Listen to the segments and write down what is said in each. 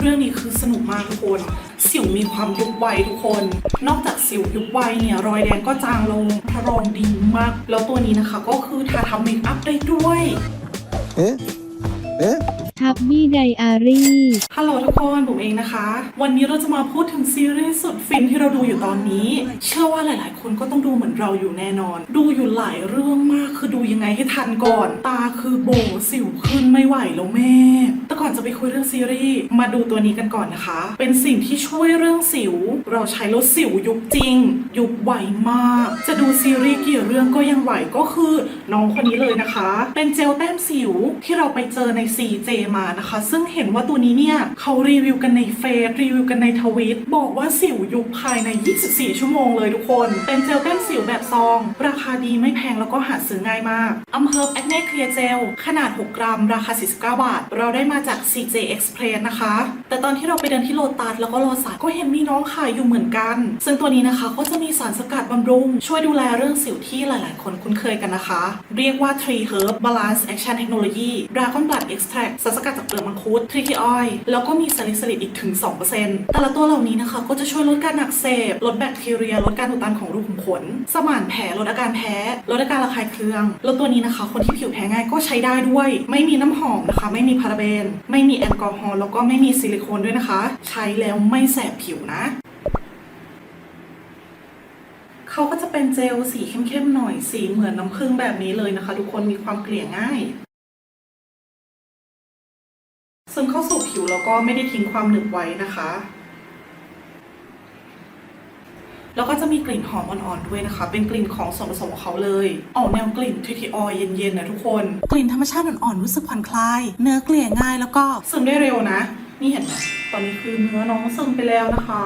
เรื่องนี้คือสนุกมากทุกคน สิวมีความยุบไวทุกคน นอกจากสิวยุบไวเนี่ยรอยแดงก็จางลงพระรองดีมาก แล้วตัวนี้นะคะก็คือทาทำเมคอัพได้ด้วย เอ๊ะ เอ๊ะ ทับบี้ไดอารี่ฮัลโหลทุกคนผมเองนะคะ วันนี้เราจะมาพูดถึงซีรีส์สุดฟินที่เราดูอยู่ตอนนี้ เชื่อว่าหลายๆ คนก็ต้องดูเหมือนเราอยู่แน่นอน ดูอยู่หลายเรื่องมากคือดูยังไงให้ทันก่อน ตาคือโบสิวขึ้นไม่ไหวแล้วแม่ แต่ก่อนจะไปคุยเรื่องซีรีส์มาดูตัวนี้กันก่อนนะคะ เป็นสิ่งที่ช่วยเรื่องสิว เราใช้แล้วสิวยุบจริง ยุบไหวมาก จะดูซีรีส์กี่เรื่องก็ยังไหวก็คือน้องคนนี้เลยนะคะ เป็นเจลแต้มสิวที่เราไปเจอใน CJ มานะคะ ซึ่งเห็นว่าตัวนี้เนี่ยเขารีวิวกันในเฟซรีวิวกันในทวิตบอกว่าสิวยุบภายใน 24 ชั่วโมงเลยทุกคน เป็นเจลแต้มสิวแบบซอง ราคาดีไม่แพงแล้วก็หาซื้อง่ายมากอัมเฮิร์บแอคเน่เคลียร์เจลขนาด 6 กรัม ราคา 49 บาท เราได้มาจาก CJ Express นะคะ แต่ตอนที่เราไปเดินที่โลตัสแล้วก็โลสันก็เห็นมีน้องขายอยู่เหมือนกัน ซึ่งตัวนี้นะคะก็จะมีสารสกัดบำรุง ช่วยดูแลเรื่องสิวที่หลาย ๆ คนคุ้นเคยกันนะคะ เรียกว่า Tree Herb Balance Action Technology Dragon Blood Extract สารสกัดจากเปลือกมังคุด Tree Tea Oil แล้วก็มีสาลิสลิดอีกถึง 2%แต่ละตัวเหล่านี้นะคะ ก็จะช่วยลดการอักเสบ ลดแบคทีเรีย ลดการอุดตันของรูขุมขน สมานแผล ลดอาการแพ้ ลดอาการระคายเคือง แล้วตัวนี้นะคะ คนที่ผิวแพ้ง่ายก็ใช้ได้ด้วย ไม่มีน้ำหอมนะคะ ไม่มีพาราเบน ไม่มีแอลกอฮอล์ แล้วก็ไม่มีซิลิโคนด้วยนะคะ ใช้แล้วไม่แสบผิวนะเขาก็จะเป็นเจลสีเข้มๆหน่อย สีเหมือนน้ำผึ้งแบบนี้เลยนะคะ ทุกคนมีความเกลี่ยง่าย ก็ไม่ได้ทิ้งความหนึบไว้นะคะ แล้วก็จะมีกลิ่นหอมอ่อนๆด้วยนะคะ เป็นกลิ่นของส่วนผสมของเขาเลย ออกแนวกลิ่นทิทิออยเย็นๆนะทุกคน กลิ่นธรรมชาติอ่อนๆรู้สึกผ่อนคลาย เนื้อเกลี่ยง่ายแล้วก็ซึมได้เร็วนะ นี่เห็นไหมตอนนี้คือเนื้อน้องซึมไปแล้วนะคะ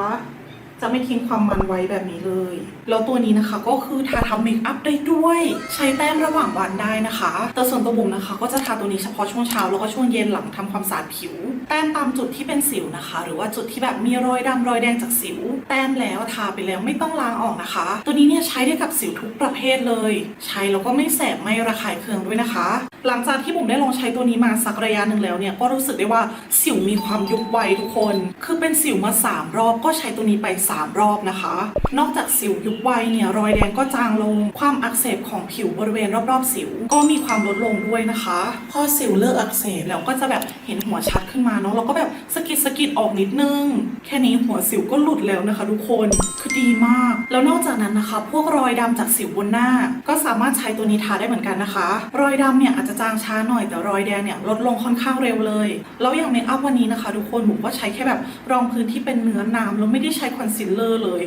จะไม่ทิ้งความมันไว้แบบนี้เลย แล้วตัวนี้นะคะก็คือทาทำเมคอัพได้ด้วย ใช้แต้มระหว่างวันได้นะคะ แต่ส่วนตัวบุ๋มนะคะ ก็จะทาตัวนี้เฉพาะช่วงเช้าแล้วก็ช่วงเย็นหลังทำความสะอาดผิว แต้มตามจุดที่เป็นสิวนะคะ หรือว่าจุดที่แบบมีรอยดำรอยแดงจากสิว แต้มแล้วทาไปแล้วไม่ต้องล้างออกนะคะ ตัวนี้เนี่ยใช้ได้กับสิวทุกประเภทเลย ใช้แล้วก็ไม่แสบไม่ระคายเคืองด้วยนะคะ หลังจากที่บุ๋มได้ลองใช้ตัวนี้มาสักระยะหนึ่งแล้วเนี่ยก็รู้สึกได้ว่าสิวมีความยุบไวทุกคน คือเป็นสิวมา 3 รอบก็ใช้ตัวนี้ไป 3 รอบนะคะ นอกจากสิวยุบไวเนี่ยรอยแดงก็จางลง ความอักเสบของผิวบริเวณรอบๆ สิว ก็มีความลดลงด้วยนะคะ พอสิวเลิกอักเสบแล้วก็จะแบบเห็นหัวชัดขึ้นมาเนาะแล้วก็แบบสกิดสกิดออกนิดนึง แค่นี้หัวสิวก็หลุดแล้วนะคะ ทุกคนคือดีมาก แล้วนอกจากนั้นนะคะ พวกรอยดำจากสิวบนหน้า ก็สามารถใช้ตัวนี้ทาได้เหมือนกันนะคะ รอยดำเนี่ยอาจจะจางช้าหน่อยแต่รอยแดงเนี่ยลดลงค่อนข้างเร็วเลยแล้วอย่างเมคอัพวันนี้นะคะ ทุกคนผมก็ใช้แค่แบบรองพื้นที่เป็นเนื้อน้ำแล้วไม่ได้ใช้คอนซีลเลอร์เลย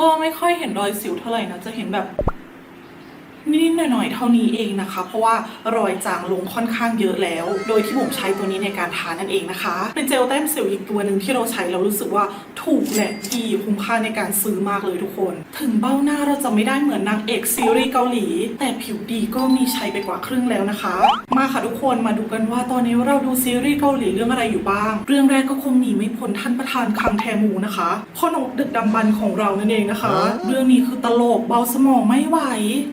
ก็ไม่ค่อยเห็นรอยสิวเท่าไหร่นะจะเห็นแบบ นิดๆหน่อยๆเท่านี้เองนะคะ เพราะว่ารอยจางลงค่อนข้างเยอะแล้ว โดยที่ผมใช้ตัวนี้ในการทานั่นเองนะคะ เป็นเจลแต้มสิวอีกตัวหนึ่งที่เราใช้แล้วรู้สึกว่าถูกและดีคุ้มค่าในการซื้อมากเลยทุกคน ถึงเบ้าหน้าเราจะไม่ได้เหมือนนางเอกซีรีส์เกาหลี แต่ผิวดีก็มีใช้ไปกว่าครึ่งแล้วนะคะ มาค่ะทุกคนมาดูกันว่าตอนนี้เราดูซีรีส์เกาหลีเรื่องอะไรอยู่บ้าง เรื่องแรกก็คงหนีไม่พ้นท่านประธานคังแทมูนะคะพ่อนกดึกดำบรรของเรานั่นเองนะคะ เรื่องนี้คือตลกเบาสมองไม่ไหว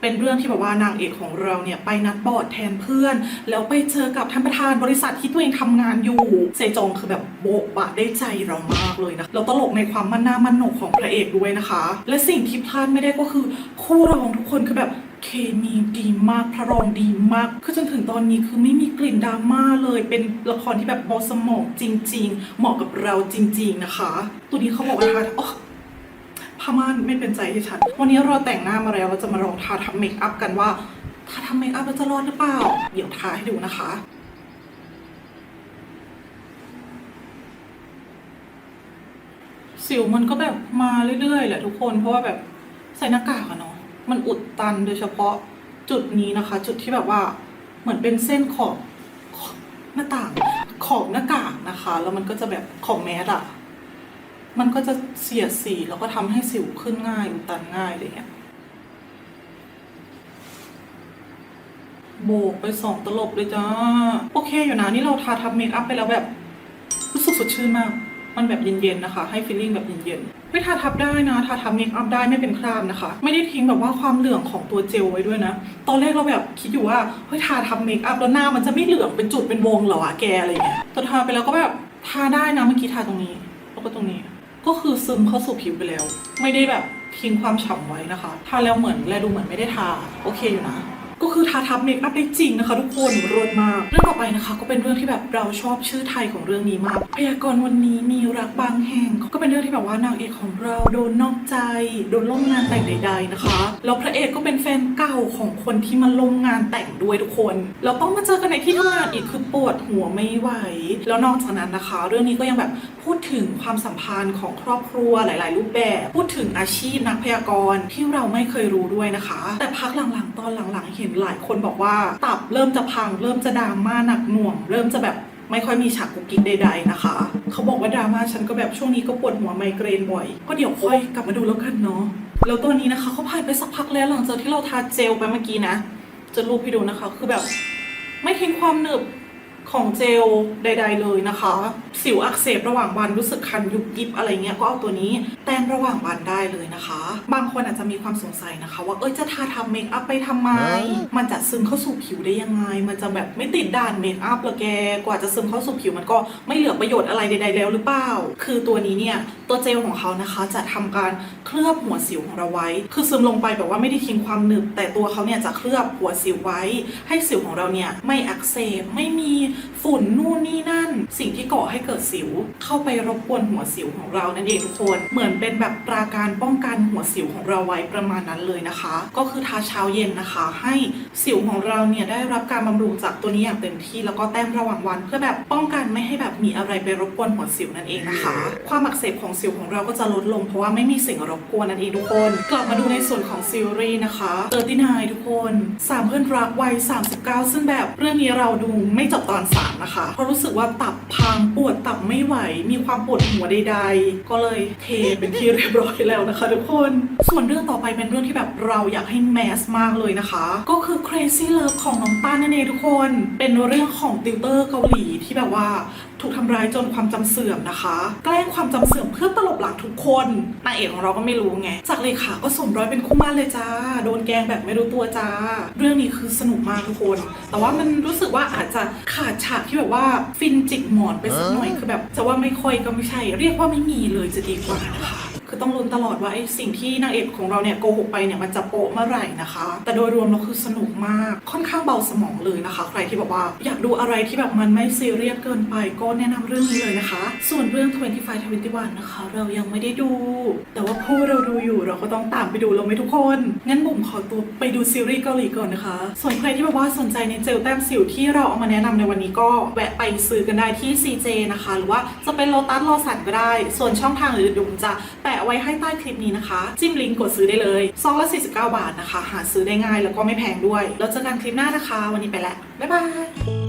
เป็นเรื่องที่แบบว่านางเอกของเราเนี่ยไปนัดบอร์ดแทนเพื่อน แล้วไปเจอกับท่านประธานบริษัทที่ตัวเองทำงานอยู่ เซจงคือแบบโบะบะได้ใจเรามากเลยนะแล้วตลกในความมั่นหน้ามั่นโหนกของพระเอกด้วยนะคะ และสิ่งที่พลาดไม่ได้ก็คือคู่เราทุกคนคือแบบเคมีดีมากพระรองดีมาก คือจนถึงตอนนี้คือไม่มีกลิ่นดราม่าเลย เป็นละครที่แบบเบาสมองจริง ๆ เหมาะกับเราจริง ๆ นะคะ ตัวนี้เขาบอกว่าทาอ๋อผ้ ม่านไม่เป็นใจให้ฉัน วันนี้เราแต่งหน้ามาแล้วเราจะมาลองทาทำเมคอัพกันว่าถ้าทำเมคอัพแล้วจะรอดหรือเปล่า เดี๋ยวทาให้ดูนะคะสิวมันก็แบบมาเรื่อยๆแหละทุกคนเพราะว่าแบบใส่หน้ากากอะเนาะมันอุดตันโดยเฉพาะจุดนี้นะคะ จุดที่แบบว่าเหมือนเป็นเส้นขอบขอบหน้าต่างขอบหน้ากากนะคะ แล้วมันก็จะแบบขอบแมสอะ มันก็จะเสียดสีแล้วก็ทำให้สิวขึ้นง่ายอุดตันง่ายอะไรเงี้ยโบกไปสองตลบเลยจ้า โอเคอยู่นะนี่เราทาทับเมคอัพไปแล้วแบบรู้สึกสดชื่นมาก มันแบบเย็นๆนะคะ ให้ฟีลลิ่งแบบเย็นๆไม่ทาทับได้นะ ทาทับเมคอัพได้ไม่เป็นคราบนะคะ ไม่ได้ทิ้งแบบว่าความเหลืองของตัวเจลไว้ด้วยนะ ตอนแรกเราแบบคิดอยู่ว่าเฮ้ยทาทับเมคอัพแล้วหน้ามันจะไม่เหลืองเป็นจุดเป็นวงเหรอวะแกอะไรเงี้ยแต่ทาไปแล้วก็แบบทาได้นะเมื่อกี้ทาตรงนี้แล้วก็ตรงนี้ ก็คือซึมเข้าสู่ผิวไปแล้ว ไม่ได้แบบทิ้งความฉ่ำไว้นะคะ ทาแล้วเหมือนแลดูเหมือนไม่ได้ทา โอเคอยู่นะ ก็คือทาทับเมคอัพได้จริงนะคะ ทุกคนรวดมาก เรื่องต่อไปนะคะ ก็เป็นเรื่องที่แบบเราชอบชื่อไทยของเรื่องนี้มากพยากรณ์วันนี้มีรักบางแห่ง ก็เป็นเรื่องที่แบบว่านางเอกของเราโดนนอกใจ โดนล่มงานแต่งใด ๆนะคะ แล้วพระเอกก็เป็นแฟนเก่าของคนที่มาล่มงานแต่งด้วยทุกคนแล้วต้องมาเจอกันในที่ทำงานอีกคือปวดหัวไม่ไหว แล้วนอกจากนั้นนะคะ เรื่องนี้ก็ยังแบบพูดถึงความสัมพันธ์ของครอบครัวหลาย ๆ รูปแบบ พูดถึงอาชีพนักพยากรณ์ที่เราไม่เคยรู้ด้วยนะคะ แต่พักหลังๆ ตอนหลังๆเห็นหลายคนบอกว่า ตับเริ่มจะพัง เริ่มจะดราม่าหนักหน่วง เริ่มจะแบบไม่ค่อยมีฉากกุกกิ๊กใดๆนะคะ เขาบอกว่าดราม่าฉันก็แบบช่วงนี้ก็ปวดหัวไมเกรนบ่อย ก็เดี๋ยวค่อยกลับมาดูแล้วกันเนาะแล้วตัวนี้นะคะเขาผ่านไปสักพักแล้วหลังจากที่เราทาเจลไปเมื่อกี้นะ จะรูปให้ดูนะคะ คือแบบ ไม่ทิ้งความหนึบ ของเจลใด ๆ เลยนะคะ สิวอักเสบระหว่างวันรู้สึกคันยุบยิบอะไรเงี้ยก็เอาตัวนี้แต้มระหว่างวันได้เลยนะคะ บางคนอาจจะมีความสงสัยนะคะ ว่าเอ้ยจะทาทำเมคอัพไปทำไม มันจะซึมเข้าสู่ผิวได้ยังไง มันจะแบบไม่ติดด่านเมคอัพเหรอแกกว่าจะซึมเข้าสู่ผิวมันก็ไม่เหลือประโยชน์อะไรใด ๆ แล้วหรือเปล่าคือตัวนี้เนี่ยตัวเจลของเขานะคะจะทำการเคลือบหัวสิวของเราไว้ คือซึมลงไปแบบว่าไม่ได้ทิ้งความหนึบแต่ตัวเขาเนี่ยจะเคลือบหัวสิวไว้ ให้สิวของเราเนี่ยไม่อักเสบไม่มีฝุ่นนู่นนี่นั่น สิ่งที่ก่อให้เกิดสิว เข้าไปรบกวนหัวสิวของเรานั่นเองทุกคน เหมือนเป็นแบบปราการป้องกันหัวสิวของเราไว้ประมาณนั้นเลยนะคะ ก็คือทาเช้าเย็นนะคะ ให้สิวของเราเนี่ยได้รับการบำรุงจากตัวนี้อย่างเต็มที่แล้วก็แต้มระหว่างวัน เพื่อแบบป้องกันไม่ให้แบบมีอะไรไปรบกวนหัวสิวนั่นเองนะคะ ความอักเสบของสิวของเราก็จะลดลงเพราะว่าไม่มีสิ่งรบกวนนั่นเองทุกคน กลับมาดูในส่วนของซีรีส์นะคะเออร์ตินายทุกคนสามเพื่อนรักวัย39 ซึ่งแบบเรื่องนี้เราดูไม่จบตอน3นะคะเพราะรู้สึกว่าตับพังปวดตับไม่ไหว มีความปวดหัวใด ๆ ก็เลยเทเป็นที่เรียบร้อยแล้วนะคะทุกคน ส่วนเรื่องต่อไปเป็นเรื่องที่แบบเราอยากให้แมสมากเลยนะคะ ก็คือ Crazy Love ของน้องต้านนั่นเองทุกคน เป็นเรื่องของติวเตอร์เกาหลีที่แบบว่า ถูกทำร้ายจนความจำเสื่อมนะคะ แกล้งความจำเสื่อมเพื่อตลบหลังทุกคนนางเอกของเราก็ไม่รู้ไงจากเลขาก็สวมร้อยเป็นคู่หมั่นเลยจ้า โดนแกล้งแบบไม่รู้ตัวจ้า เรื่องนี้คือสนุกมากทุกคน แต่ว่ามันรู้สึกว่าอาจจะขาดฉากที่แบบว่าฟินจิกหมอนไปสักหน่อยคือแบบจะว่าไม่ค่อยก็ไม่ใช่ เรียกว่าไม่มีเลยจะดีกว่านะคะ คือต้องลุ้นตลอดว่าไอ้สิ่งที่นางเอกของเราเนี่ยโกหกไปเนี่ยมันจะโปะเมื่อไหร่นะคะ แต่โดยรวมเราคือสนุกมาก ค่อนข้างเบาสมองเลยนะคะ ใครที่แบบว่าอยากดูอะไรที่แบบมันไม่ซีเรียสเกินไปก็แนะนำเรื่องนี้เลยนะคะ ส่วนเรื่อง 25 21นะคะ เรายังไม่ได้ดู แต่ว่าผู้เราดูอยู่เราก็ต้องตามไปดูเราไหมทุกคน งั้นบุ๋มขอตัวไปดูซีรีส์เกาหลีก่อนนะคะ ส่วนใครที่แบบว่าสนใจในเจลแต้มสิวที่เราเอามาแนะนำในวันนี้ก็แวะไปซื้อกันได้ที่ CJ นะคะ หรือว่าจะเป็นโลตัสโลสันก็ได้ ส่วนช่องทางอื่นๆเดี๋ยวผมจะแปะไว้ให้ใต้คลิปนี้นะคะ จิ้มลิงก์กดซื้อได้เลยซองละ49 บาทนะคะ หาซื้อได้ง่ายแล้วก็ไม่แพงด้วย แล้วเจอกันคลิปหน้านะคะ วันนี้ไปแล้วบ๊ายบาย